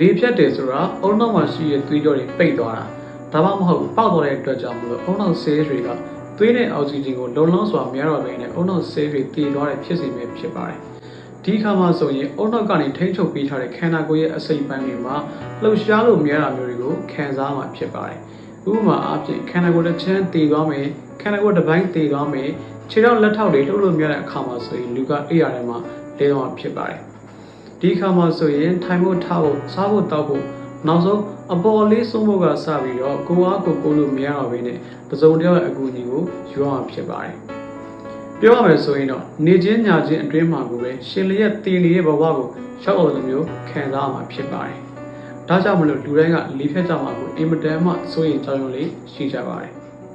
လေဖြတ်တယ်ဆိုတာအုံနောက်မှာရှိတဲ့သွေးကြောတွေပိတ်သွားတာဒါမှမဟုတ်ပေါက်သွားတဲ့အတွက်ကြောင့်မလို့အုံနောက်ဆေးတွေကသွေးနဲ့အောက်ဆီဂျင်ကိုလုံလောက်စွာမရတော့ဘဲနဲ့အုံနောက်ဆေးတွေတည်သွားတဲ့ဖြစ်စဉ်ပဲဖြစ်ပါတယ်ဒီခါမှာဆိုရင်အုံနောက်ကနေထိန်းချုပ်ပေးထားတဲ့ခန္ဓာကိုယ်ရဲ့အစိတ်ပိုင်းတွေမှာလှုပ်ရှားလို့မရတာမျိုးတွေကိုခံစားမှဖြစ်ပါတယ်ဥပမာအားဖြင့်ခန္ဓာကိုယ်တစ်ချမ်းတည်သွားမယ်ခန္ဓာကိုယ်တစ်ပိုင်းတည်သွားမယ်ခြေထောက်လက်ထောက်တွေလှုပ်လို့မရတဲ့အခါမှာဆိုရင်လူကအိပ်ရတယ်မှာလဲသွားမှာဖြစ်ပါတယ် ဒီခါမှာဆိုရင်ထိုင်ဖို့ထားဖို့စားဖို့တောက်ဖို့နောက်ဆုံးအပေါ်လေးဆုံးဖို့ကစပြီးတော့ကိုအားကိုကိုလို့မရတော့ဘဲနဲ့ပစုံတယောက်ရဲ့အကူအညီကိုယူရမှာဖြစ်ပါတယ်။ပြောရမယ်ဆိုရင်တော့နေချင်းညာချင်းအတွင်းမှာကိုပဲရှင်လျက်တည်နေတဲ့ဘဝကိုရှောက်အောင်လိုမျိုးခံစားရမှာဖြစ်ပါတယ်။ဒါကြောင့်မလို့လူတိုင်းကလီဖြတ်ကြမှာကိုအင်မတန်မှစိုးရင်ကြောက်ရွံ့လေးရှိကြပါတယ်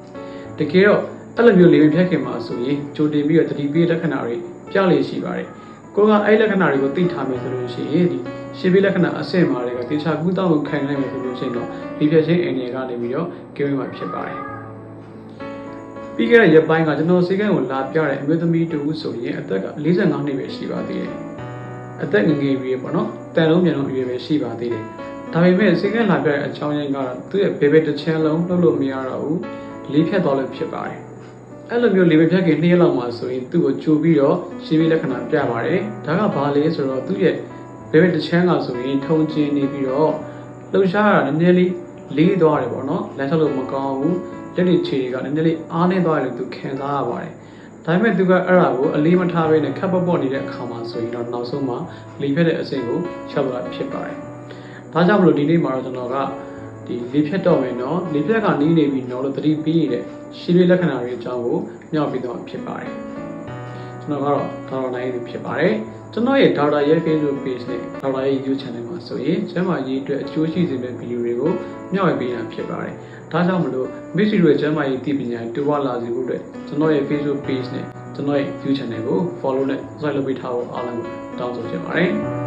။တကယ်တော့အဲ့လိုမျိုးလေဖြတ်ခင်မှာဆိုရင်ကြိုတင်ပြီးတော့တတိပေးလက္ခဏာတွေပြလေရှိပါတယ်။ ကိုကအဲ့လက္ခဏာတွေကိုသိထားမယ်ဆိုလို့ရှိရင်ဒီရှင်းပြလက္ခဏာအဆင့်မှာတွေကတေချာကူးတောင်းကိုခံနိုင်မယ်ဆိုလို့ရှိရင်တော့ဒီဖြတ်ချင်းအင်ဂျင်ကနေပြီးတော့ကင်းဝေးမှာဖြစ်ပါတယ်။ပြီးခဲ့တဲ့ရက်ပိုင်းကကျွန်တော်စေကန်းကိုလာပြတဲ့အမျိုးသမီးတူဆိုရင်အသက်က45နှစ်ပဲရှိပါသေးတယ်။အသက်ငယ်ငယ်ရွယ်ပေါ့နော်။တန်လုံးမြန်လုံးရွယ်ပဲရှိပါသေးတယ်။ဒါပေမဲ့စေကန်းလာပြတဲ့အချောင်းရင်းကတော့သူ့ရဲ့ဘေဘတစ်ချမ်းလုံးလှုပ်လို့မရတော့ဘူး။လေးဖြတ်သွားလို့ဖြစ်ပါတယ်။ အဲ့လိုမျိုးလေမဖြတ်ခင်နှစ်ရက်လောက်မှဆိုရင်သူ့ကိုကြိုပြီးတော့ရှင်းပြလက္ခဏာပြပါတယ်။ဒါကဘာလဲဆိုတော့သူ့ရဲ့ဘယ်ဘက်တစ်ချမ်းကဆိုရင်ထုံကျင်းနေပြီးတော့လှုပ်ရှားရတာနည်းနည်းလေးလေးသွားတယ်ပေါ့နော်။လမ်းလျှောက်လို့မကောင်းဘူး။လက်တွေခြေတွေကနည်းနည်းလေးအားနေသွားတယ်လို့သူခံစားရပါတယ်။ဒါပေမဲ့သူကအဲ့ဒါကိုအလေးမထားဘဲနဲ့ခပ်ပပေါ့နေတဲ့အခါမှာဆိုရင်တော့နောက်ဆုံးမှလေဖြတ်တဲ့အဆင့်ကိုချောက်သွားဖြစ်ပါတယ်။ဒါကြောင့်မလို့ဒီနေ့မှာတော့ကျွန်တော်က ဒီလေဖြတ်တော့မယ်နော်လေဖြတ်ကနီးနေပြီနော်လို့သတိပေးနေတဲ့ရှင်းပြလက္ခဏာတွေအကြောင်းကိုမျှဝေပေးတော့ဖြစ်ပါတယ်ကျွန်တော်ကတော့ဒေါက်တာနိုင်သူဖြစ်ပါတယ်ကျွန်တော်ရဲ့ဒေါက်တာရဲ့ Facebook page နဲ့ဒေါက်တာရဲ့ YouTube channel မှာဆိုရင်ကျမ်းမာရေးအတွက်အကျိုးရှိစေမယ့်ဗီဒီယိုတွေကိုမျှဝေပေးတာဖြစ်ပါတယ်ဒါကြောင့်မလို့မိတ်ဆွေတို့ရဲ့ကျမ်းမာရေးသိပညာတူဝလာစေဖို့အတွက်ကျွန်တော်ရဲ့ Facebook page နဲ့ကျွန်တော်ရဲ့ YouTube channel ကို follow နဲ့ subscribe လုပ်ပေးထားဖို့အားလုံးကိုတောင်းဆိုချင်ပါတယ်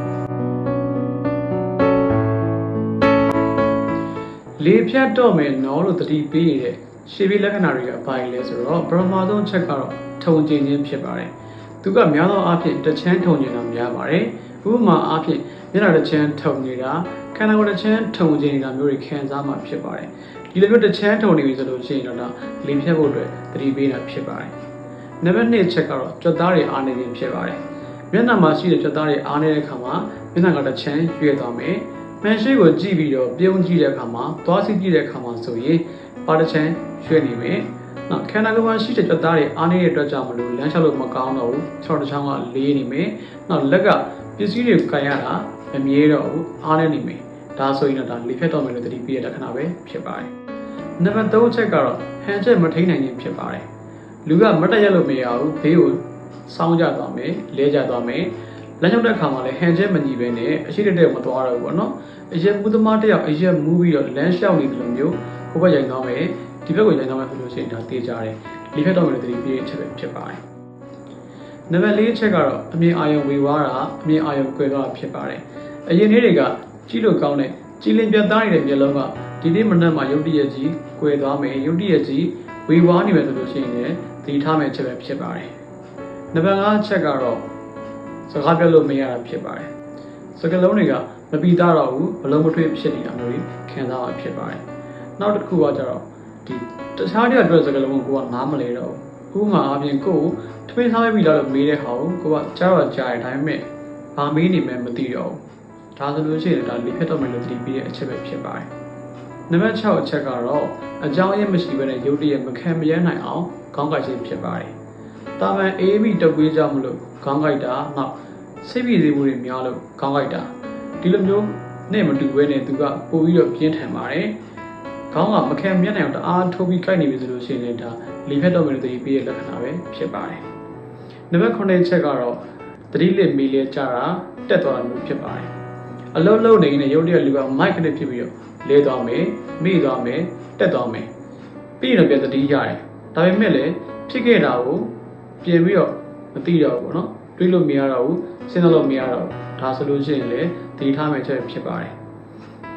လေဖြတ်တော့မယ်နော်လို့တတိပေးနေတဲ့ရှေးပြေးလက္ခဏာတွေကဘာလဲဆိုတော့ပရမသုံးချက်ကတော့ထုံကျင်ခြင်းဖြစ်ပါတယ်။သူကများသောအားဖြင့်တစ်ချမ်းထုံကျင်တာများပါတယ်။ဥပမာအားဖြင့်မျက်နှာတစ်ချမ်းထုံနေတာခန္ဓာကိုယ်တစ်ချမ်းထုံကျင်နေတာမျိုးတွေခံစားမှဖြစ်ပါတယ်။ဒီလိုမျိုးတစ်ချမ်းထုံနေပြီဆိုလို့ရှိရင်တော့ဒါလေဖြတ်ဖို့အတွက်တတိပေးတာဖြစ်ပါတယ်။နံပါတ်2ချက်ကတော့ကြွက်သားတွေအားနေခြင်းဖြစ်ပါတယ်။မျက်နှာမှာရှိတဲ့ကြွက်သားတွေအားနေတဲ့အခါမှာမျက်နှာကတစ်ချမ်းရွေ့သွားမယ်။ မန်ရှိကိုကြည့်ပြီးတော့ပြုံးကြည့်တဲ့အခါမှာသွားစီကြည့်တဲ့အခါမှာဆိုရင်ပါတချန်ရွှေ့နေမယ်။နောက်ခန္ဓာကိုယ်မှာရှိတဲ့ကြွက်သားတွေအားနေတဲ့အတွက်ကြောင့်မလို့လမ်းလျှောက်လို့မကောင်းတော့ဘူး။ခြေထောက်တစ်ချောင်းကလေးနေမယ်။နောက်လက်ကပစ္စည်းတွေကိုကန်ရတာမမြဲတော့ဘူးအားနေနေမယ်။ဒါဆိုရင်တော့ဒါလေဖြတ်တော့မယ်လို့သတိပေးတဲ့လက္ခဏာပဲဖြစ်ပါတယ်။နံပါတ်3ချက်ကတော့ဟန်ချက်မထိန်နိုင်ခြင်းဖြစ်ပါတယ်။လူကမတက်ရလို့မရဘူးဘေးကိုစောင်းကြသွားမယ်လဲကြသွားမယ်။ လမ်းလျှောက်တဲ့အခါမှာလည်းဟန်ချက်မညီပဲနဲ့အရှိတက်တက်မသွားတော့ဘူးပေါ့နော်အရက်မူသမားတစ်ယောက်အရက်မူပြီးတော့လမ်းလျှောက်နေတယ်လို့မျိုးကိုဘက်ရိုင်သွားမယ်ဒီဘက်ကိုရိုင်သွားမယ်ဆိုလို့ရှိရင်ဒါတေးကြတယ်လိဖက်တော့မယ်တတိပြေးချက်ပဲဖြစ်ပါတယ်နံပါတ်၄ချက်ကတော့အမြင်အာရုံဝေဝါးတာအမြင်အာရုံကွယ်သွားတာဖြစ်ပါတယ်အရင်နေ့တွေကကြီးလို့ကောင်းတဲ့ကြီးလင်ပြတ်သားနေတဲ့မျက်လုံးကဒီနေ့မနက်မှာရုတ်တရက်ကြီးကွယ်သွားမယ်ရုတ်တရက်ကြီးဝေဝါးနေမယ်ဆိုလို့ရှိရင်လည်းသတိထားမယ်ချက်ပဲဖြစ်ပါတယ်နံပါတ်၅ချက်ကတော့ စကားပြောလို့မရတာဖြစ်ပါတယ်။စကားလုံးတွေကမပီသားတော့ဘူးဘလုံးမထွေးဖြစ်နေတာမျိုးတွေခံစားရဖြစ်ပါတယ်။နောက်တစ်ခုကကျတော့ဒီတခြားတဲ့အတွက်စကားလုံးကိုကိုကနားမလဲတော့ဘူး။ဥပမာအပြင်ကိုယ်ထမင်းစားပြီလားလို့မေးတဲ့ဟာကိုကိုကကြားတော့ကြားရတိုင်းမဲ့ဘာမေးနေမှမသိတော့ဘူး။ဒါဆိုလို့ရှိရင်ဒါလိဖက်တော့မယ်လို့တတိပြီးတဲ့အချက်ပဲဖြစ်ပါတယ်။နံပါတ်6အချက်ကတော့အကြောင်းရင်းမရှိဘဲနဲ့ရုပ်တရက်မခံမရနိုင်အောင်ခေါင်းကိုက်ခြင်းဖြစ်ပါတယ်။ တာမန်အေးပြီးတုပ်ကွေးကြောင့်မလို့ခေါင်းကိုက်တာနောက်စိတ်ပြေသေးမှုတွေများလို့ခေါင်းကိုက်တာဒီလိုမျိုးနဲ့မတူဘဲနဲ့သူကပို့ပြီးတော့ပြင်းထန်ပါတယ်။ခေါင်းကမခံမရနိုင်အောင်တအားထိုးပြီးကိုက်နေပြီဆိုလို့ရှိရင်လည်းဒါလီဖက်တော့မယ်လို့တတိပေးတဲ့လက္ခဏာပဲဖြစ်ပါတယ်။နံပါတ်9ချက်ကတော့တတိလက်မီလဲကြတာတက်သွားတာမျိုးဖြစ်ပါတယ်။အလုံးလုံးနေနေရုပ်တရက်လူကမိုက်ခနဲ့ဖြစ်ပြီးတော့လဲသွားမယ်မိသွားမယ်တက်သွားမယ်ပြီးရင်တော့ပြန်တတိရတယ်ဒါပေမဲ့လည်းဖြစ်ခဲ့တာကို ပြင်ပြီးတော့မသိတော့ဘူးပေါ့နော်တွေးလို့မရတော့ဘူးစဉ်းစားလို့မရတော့ဘူးဒါဆိုလို့ရှိရင်လည်းတတိထားမယ်ချက်ဖြစ်ပါတယ်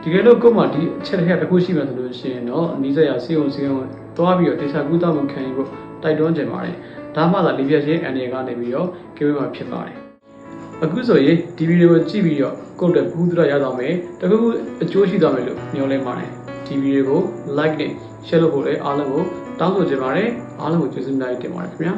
ဒီကယ်လို့ကို့မှာဒီအချက်တစ်ချက်တစ်ခုရှိမှဆိုလို့ရှိရင်တော့အနီးစပ်ရာစေုံစေုံသွားပြီးတော့တေချာကူးတောင်းမှုခံယူဖို့တိုက်တွန်းကြပါတယ်ဒါမှသာလေပြည့်ချင်းအန်ရကနေပြီးတော့ကိဝေးမှာဖြစ်ပါတယ်အခုဆိုရင်ဒီဗီဒီယိုကိုကြည့်ပြီးတော့ကိုယ့်အတွက်ဘူးသရရတော့မယ်တခုခုအကျိုးရှိသွားမယ်လို့မျှော်လင့်ပါတယ်ဒီဗီဒီယိုကို like နဲ့ share လုပ်ဖို့လည်းအားလုံးကိုတောင်းဆိုချင်ပါတယ်အားလုံးကိုကျေးဇူးများတင်ပါတယ်ခင်ဗျာ